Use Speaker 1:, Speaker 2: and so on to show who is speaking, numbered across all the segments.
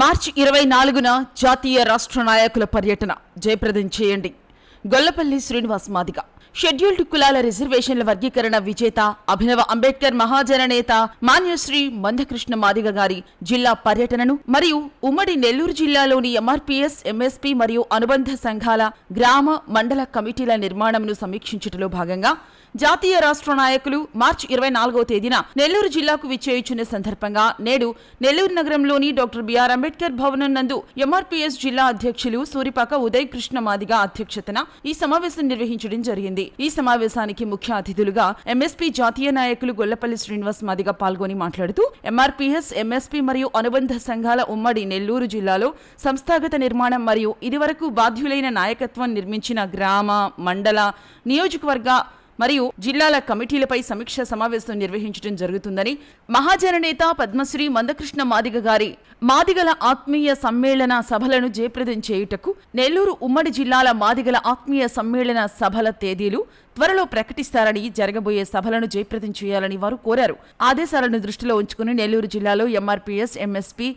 Speaker 1: మార్చి ఇరవై నాలుగున జాతీయ రాష్ట్ర నాయకుల పర్యటన. జయప్రదం చేయండి. గొల్లపల్లి శ్రీనివాస్ మాదిగా. షెడ్యూల్డ్ కులాల రిజర్వేషన్ల వర్గీకరణ విజేత అభినవ అంబేద్కర్ మహాజన నేత మాన్యశ్రీ మందకృష్ణ మాదిగ గారి జిల్లా పర్యటనను మరియు ఉమ్మడి నెల్లూరు జిల్లాలోని ఎంఆర్పీఎస్ ఎంఎస్పీ మరియు అనుబంధ సంఘాల గ్రామ మండల కమిటీల నిర్మాణంను సమీక్షించుటలో భాగంగా జాతీయ రాష్ట్ర నాయకులు మార్చి ఇరవై నాలుగో తేదీన నెల్లూరు జిల్లాకు విచ్చేయుచున్న సందర్భంగా నేడు నెల్లూరు నగరంలోని డాక్టర్ బిఆర్ అంబేద్కర్ భవనం నందు ఎంఆర్పీఎస్ జిల్లా అధ్యక్షులు సూరిపాక ఉదయ్ కృష్ణ మాదిగ అధ్యక్షతన ఈ సమావేశం నిర్వహించడం జరిగింది. ఈ సమావేశానికి ముఖ్య అతిథులుగా ఎంఎస్పీ జాతీయ నాయకులు గొల్లపల్లి శ్రీనివాస్ మాదిగ పాల్గొని మాట్లాడుతూ ఎంఆర్పీఎస్ ఎంఎస్పీ మరియు అనుబంధ సంఘాల ఉమ్మడి నెల్లూరు జిల్లాలో సంస్థాగత నిర్మాణం మరియు ఇదివరకు బాధ్యులైన నాయకత్వం నిర్మించిన గ్రామ మండల నియోజకవర్గ మరియు జిల్లాల కమిటీలపై సమీక్ష సమావేశం నిర్వహించడం జరుగుతుందని మహాజన నేత పద్మశ్రీ మందకృష్ణ మాదిగ గారి మాదిగల ఆత్మీయ సమ్మేళన సభలను జయప్రదం చేయుటకు నెల్లూరు ఉమ్మడి జిల్లాల మాదిగల ఆత్మీయ సమ్మేళన సభల తేదీలు త్వరలో ప్రకటిస్తారని జరగబోయే సభలను జయప్రదం చేయాలని వారు కోరారు. ఆదేశాలను దృష్టిలో ఉంచుకుని నెల్లూరు జిల్లాలో ఎంఆర్పీఎస్ ఎంఎస్పీ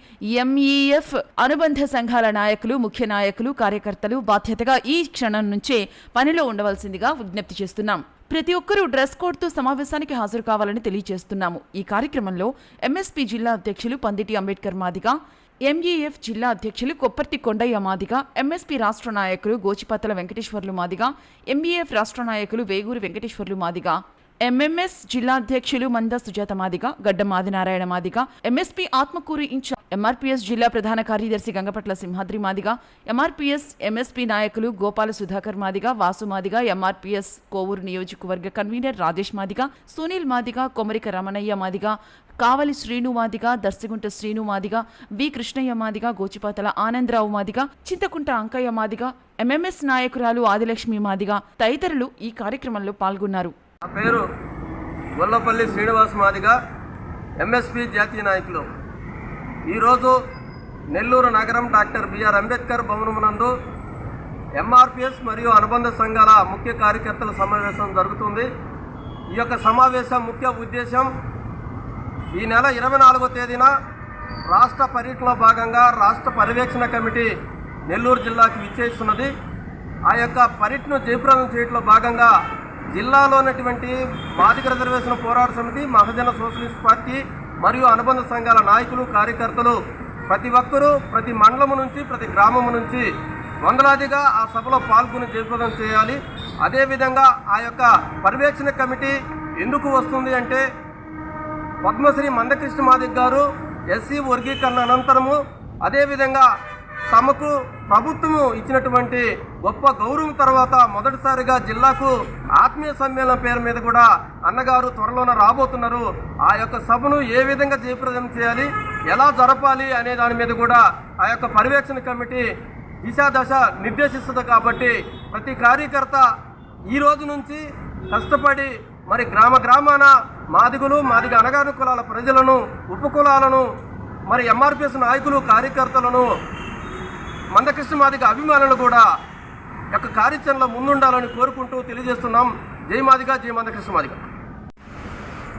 Speaker 1: ఎంఈఎఫ్ అనుబంధ సంఘాల నాయకులు ముఖ్య నాయకులు కార్యకర్తలు బాధ్యతగా ఈ క్షణం నుంచే పనిలో ఉండవలసిందిగా విజ్ఞప్తి చేస్తున్నాం. ప్రతి ఒక్కరూ డ్రెస్ కోడ్తో సమావేశానికి హాజరు కావాలని తెలియజేస్తున్నాము. ఈ కార్యక్రమంలో ఎంఎస్పీ జిల్లా అధ్యక్షులు పందిటి అంబేద్కర్ మాదిగా ఎంఈఎఫ్ జిల్లా అధ్యక్షులు కొప్పర్తి కొండయ్య మాదిగా ఎంఎస్పీ రాష్ట్ర నాయకులు గోచిపత్తల వెంకటేశ్వర్లు మాదిగా ఎంఈఎఫ్ రాష్ట్ర నాయకులు వేగూరు వెంకటేశ్వర్లు మాదిగా ఎంఎంఎస్ జిల్లా అధ్యక్షులు Manda Sujatha Madiga Gadda Madinarayana Madiga MSP Atmakur incharge MRPS జిల్లా ప్రధాన కార్యదర్శి గంగపట్ల సింహాద్రి మాదిగ ఎంఆర్పీఎస్ ఎంఎస్పీ నాయకులు గోపాల సుధాకర్ మాదిగ వాసు మాదిగ ఎంఆర్పీఎస్ కోవూరు నియోజకవర్గ convener Rajesh Madiga Sunil Madiga Komarika Ramanaiah Madiga Kavali Srinu Madiga Darsigunta Srinu Madiga V Krishnaiah Madiga Gochipatala Anandarao Madiga Chintakunta Ankaiah Madiga MMS నాయకురాలు ఆదిలక్ష్మి మాదిగ తదితరులు ఈ కార్యక్రమంలో పాల్గొన్నారు.
Speaker 2: నా పేరు గొల్లపల్లి శ్రీనివాస్ మాదిగ ఎంఎస్పి జాతీయ నాయకులు. ఈరోజు నెల్లూరు నగరం డాక్టర్ బిఆర్ అంబేద్కర్ భవనమునందు ఎంఆర్పిఎస్ మరియు అనుబంధ సంఘాల ముఖ్య కార్యకర్తల సమావేశం జరుగుతుంది. ఈ యొక్క సమావేశం ముఖ్య ఉద్దేశం ఈ నెల ఇరవై నాలుగో తేదీన రాష్ట్ర పర్యటనలో భాగంగా రాష్ట్ర పర్యవేక్షణ కమిటీ నెల్లూరు జిల్లాకి విచ్చేస్తున్నది. ఆ యొక్క పర్యటన జయప్రదం చేయడంలో భాగంగా జిల్లాలోనటువంటి బాధిక రిజర్వేషన్ పోరాట సమితి మహజన సోషలిస్ట్ పార్టీ మరియు అనుబంధ సంఘాల నాయకులు కార్యకర్తలు ప్రతి ఒక్కరూ ప్రతి మండలం నుంచి ప్రతి గ్రామం నుంచి వందలాదిగా ఆ సభలో పాల్గొని జయప్రదం చేయాలి. అదేవిధంగా ఆ యొక్క పర్యవేక్షణ కమిటీ ఎందుకు వస్తుంది అంటే పద్మశ్రీ మందకృష్ణ మాదిక్ గారు ఎస్సీ వర్గీకరణ అనంతరము అదేవిధంగా తమకు ప్రభుత్వము ఇచ్చినటువంటి గొప్ప గౌరవం తర్వాత మొదటిసారిగా జిల్లాకు ఆత్మీయ సమ్మేళనం పేరు మీద కూడా అన్నగారు త్వరలోనే రాబోతున్నారు. ఆ యొక్క సభను ఏ విధంగా జయప్రదం చేయాలి ఎలా జరపాలి అనే దాని మీద కూడా ఆ యొక్క పర్యవేక్షణ కమిటీ దిశాదశ నిర్దేశిస్తుంది కాబట్టి ప్రతి కార్యకర్త ఈ రోజు నుంచి కష్టపడి మరి గ్రామ గ్రామాన మాదిగులు మాదిగ అనగాను కులాల ప్రజలను ఉపకులాలను మరి ఎంఆర్పిఎస్ నాయకులు కార్యకర్తలను మందకృష్ణ మాదిగ అభిమానులు కూడా యొక్క కార్యాచరణలో ముందుండాలని కోరుకుంటూ తెలియజేస్తున్నాం. జై మాదిగ జై మందకృష్ణ మాదిగ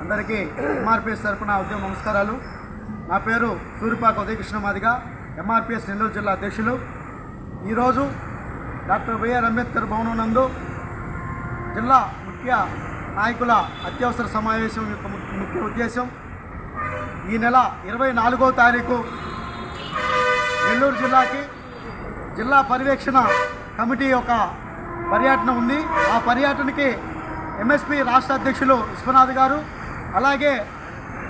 Speaker 3: అందరికీ ఎంఆర్పిఎస్ తరఫున ఉద్యమ నమస్కారాలు. నా పేరు సూరిపాక ఉదయకృష్ణ మాదిగ ఎంఆర్పిఎస్ నెల్లూరు జిల్లా అధ్యక్షులు. ఈరోజు డాక్టర్ బిఆర్ అంబేద్కర్ భవనం నందు జిల్లా ముఖ్య నాయకుల అత్యవసర సమావేశం యొక్క ముఖ్య ఉద్దేశం. ఈ నెల ఇరవై నాలుగో తారీఖు నెల్లూరు జిల్లాకి జిల్లా పర్యవేక్షణ కమిటీ యొక్క పర్యటన ఉంది. ఆ పర్యటనకి ఎంఎస్పి రాష్ట్ర అధ్యక్షులు విశ్వనాథ్ గారు అలాగే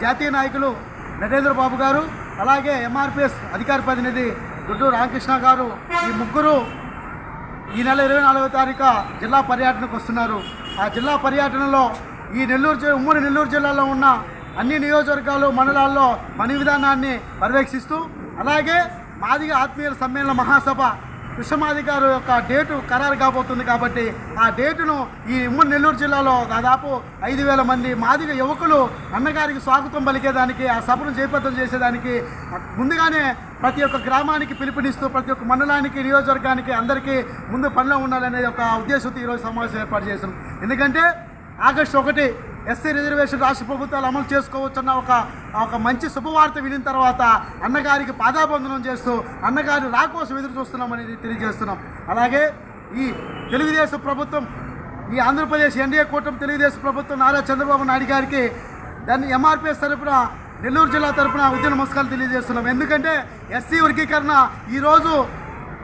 Speaker 3: జాతీయ నాయకులు నరేంద్ర బాబు గారు అలాగే ఎంఆర్పిఎస్ అధికార ప్రతినిధి గుడ్డు రామకృష్ణ గారు ఈ ముగ్గురు ఈ నెల ఇరవై నాలుగో తారీఖు జిల్లా పర్యటనకు వస్తున్నారు. ఆ జిల్లా పర్యటనలో ఈ నెల్లూరు ఉమ్మడి నెల్లూరు జిల్లాలో ఉన్న అన్ని నియోజకవర్గాలు మండలాల్లో పని విధానాన్ని పర్యవేక్షిస్తూ అలాగే మాదిగ ఆత్మీయుల సమ్మేళన మహాసభ కృష్ణమాది యొక్క డేటు ఖరారు కాబోతుంది కాబట్టి ఆ డేటును ఈ ఉమ్మడి నెల్లూరు జిల్లాలో దాదాపు ఐదు వేల మంది మాదిగ యువకులు అన్నగారికి స్వాగతం పలికేదానికి ఆ సభను జయప్రదం చేసేదానికి ముందుగానే ప్రతి ఒక్క గ్రామానికి పిలుపునిస్తూ ప్రతి ఒక్క మండలానికి నియోజకవర్గానికి అందరికీ ముందు పనిలో ఉండాలనే ఒక ఉద్దేశంతో ఈరోజు సమావేశం ఏర్పాటు చేశాం. ఎందుకంటే ఆగస్టు ఒకటి ఎస్సీ రిజర్వేషన్ రాష్ట్ర ప్రభుత్వాలు అమలు చేసుకోవచ్చన్న ఒక ఒక మంచి శుభవార్త వినిన తర్వాత అన్నగారికి పాదాబంధనం చేస్తూ అన్నగారి రాకోసం ఎదురు చూస్తున్నామని తెలియజేస్తున్నాం. అలాగే ఈ తెలుగుదేశం ప్రభుత్వం ఈ ఆంధ్రప్రదేశ్ ఎన్డీఏ కూటమి తెలుగుదేశం ప్రభుత్వం నారా చంద్రబాబు నాయుడు గారికి దాన్ని ఎంఆర్పిఎస్ తరపున నెల్లూరు జిల్లా తరపున ఉద్యమ నమస్కారాలు తెలియజేస్తున్నాం. ఎందుకంటే ఎస్సీ వర్గీకరణ ఈరోజు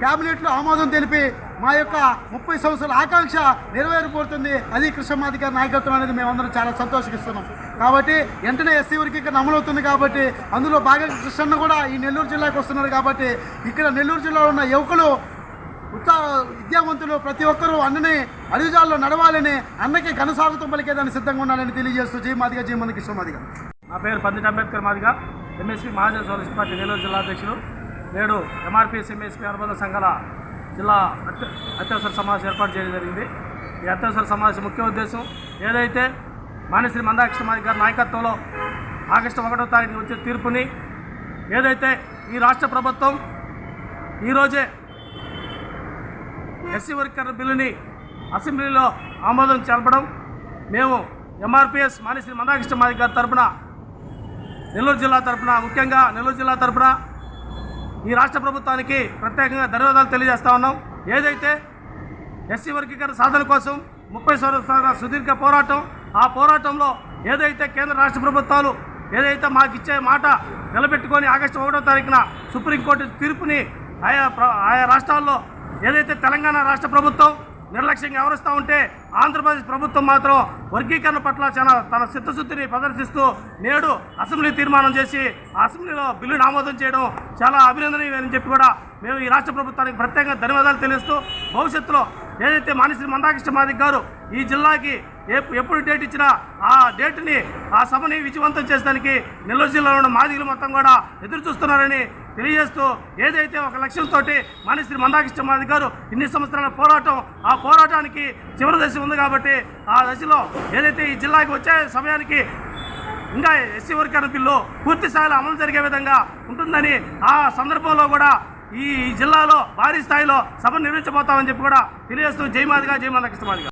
Speaker 3: క్యాబినెట్లో ఆమోదం తెలిపి మా యొక్క ముప్పై సంవత్సరాల ఆకాంక్ష నెరవేరిపోతుంది అది కృష్ణమాది గారి నాయకత్వం అనేది మేమందరం చాలా సంతోషిస్తున్నాం. కాబట్టి వెంటనే ఎస్సీ వర్గీకరణ అమలవుతుంది కాబట్టి అందులో భాగంగా కృష్ణన్న కూడా ఈ నెల్లూరు జిల్లాకు వస్తున్నారు కాబట్టి ఇక్కడ నెల్లూరు జిల్లాలో ఉన్న యువకులు ఉత్సాహ విద్యావంతులు ప్రతి ఒక్కరూ అన్నని అడుగుజాల్లో నడవాలని అన్నకి ఘనసాగుతం పలికేదాన్ని సిద్ధంగా ఉండాలని తెలియజేస్తూ జయమాదిగా జయమంది కృష్ణమాదిగా.
Speaker 4: నా పేరు Panditi Ambedkar Madiga MSP Mahajan socialist party Nellore జిల్లా అధ్యక్షులు. నేడు ఎంఆర్పీఎస్ ఎంఎస్పీ అనుబంధ సంఘాల జిల్లా అత్య అత్యవసర సమావేశం ఏర్పాటు చేయడం జరిగింది. ఈ అత్యవసర సమావేశం ముఖ్య ఉద్దేశం ఏదైతే మానశ్రీ మందాకృష్ణ గారి నాయకత్వంలో ఆగస్టు ఒకటో తారీఖు వచ్చే తీర్పుని ఏదైతే ఈ రాష్ట్ర ప్రభుత్వం ఈరోజే ఎస్సీ వర్గీకరణ బిల్లుని అసెంబ్లీలో ఆమోదం తెలపడం మేము ఎంఆర్పిఎస్ మానేశ్రీ మందాకృష్ణ మాది గారి తరపున నెల్లూరు జిల్లా తరపున ముఖ్యంగా నెల్లూరు జిల్లా తరపున ఈ రాష్ట్ర ప్రభుత్వానికి ప్రత్యేకంగా ధన్యవాదాలు తెలియజేస్తా ఉన్నాం. ఏదైతే ఎస్సీ వర్గీకరణ సాధన కోసం ముప్పై సంవత్సరాల సుదీర్ఘ పోరాటం ఆ పోరాటంలో ఏదైతే కేంద్ర రాష్ట్ర ప్రభుత్వాలు ఏదైతే మాకు ఇచ్చే మాట నిలబెట్టుకొని ఆగస్టు ఒకటో తారీఖున సుప్రీంకోర్టు తీర్పుని ఆయా ఆయా రాష్ట్రాల్లో ఏదైతే తెలంగాణ రాష్ట్ర ప్రభుత్వం నిర్లక్ష్యంగా వ్యవహరిస్తూ ఉంటే ఆంధ్రప్రదేశ్ ప్రభుత్వం మాత్రం వర్గీకరణ పట్ల చాలా తన చిత్తశుద్ధిని ప్రదర్శిస్తూ నేడు అసెంబ్లీ తీర్మానం చేసి ఆ అసెంబ్లీలో బిల్లును ఆమోదం చేయడం చాలా అభినందనీయమని చెప్పి కూడా మేము ఈ రాష్ట్ర ప్రభుత్వానికి ప్రత్యేకంగా ధన్యవాదాలు తెలుస్తూ భవిష్యత్తులో ఏదైతే మానిశ్రీ మందాకృష్ణ మాదిక్ గారు ఈ జిల్లాకి ఎప్పుడు డేట్ ఇచ్చినా ఆ డేట్ని ఆ సభని విజయవంతం చేసడానికి నెల్లూరు జిల్లాలో ఉన్న మాదిగలు మొత్తం కూడా ఎదురు చూస్తున్నారని తెలియజేస్తూ ఏదైతే ఒక లక్ష్యంతో మానిశ్రీ మందాకృష్ణ మాదిక్ గారు ఇన్ని సంవత్సరాల పోరాటం ఆ పోరాటానికి చివరి దశ ఉంది కాబట్టి ఆ దశలో ఏదైతే ఈ జిల్లాకి వచ్చే సమయానికి ఇంకా ఎస్సీ వర్కర్ బిల్లు పూర్తి స్థాయిలో అమలు జరిగే విధంగా ఉంటుందని ఆ సందర్భంలో కూడా ఈ జిల్లాలో భారీ స్థాయిలో సభ నిర్మించబోతామని చెప్పి కూడా తెలియజేస్తూ జయమాదిగా జయమాధకృష్ణమాదిగా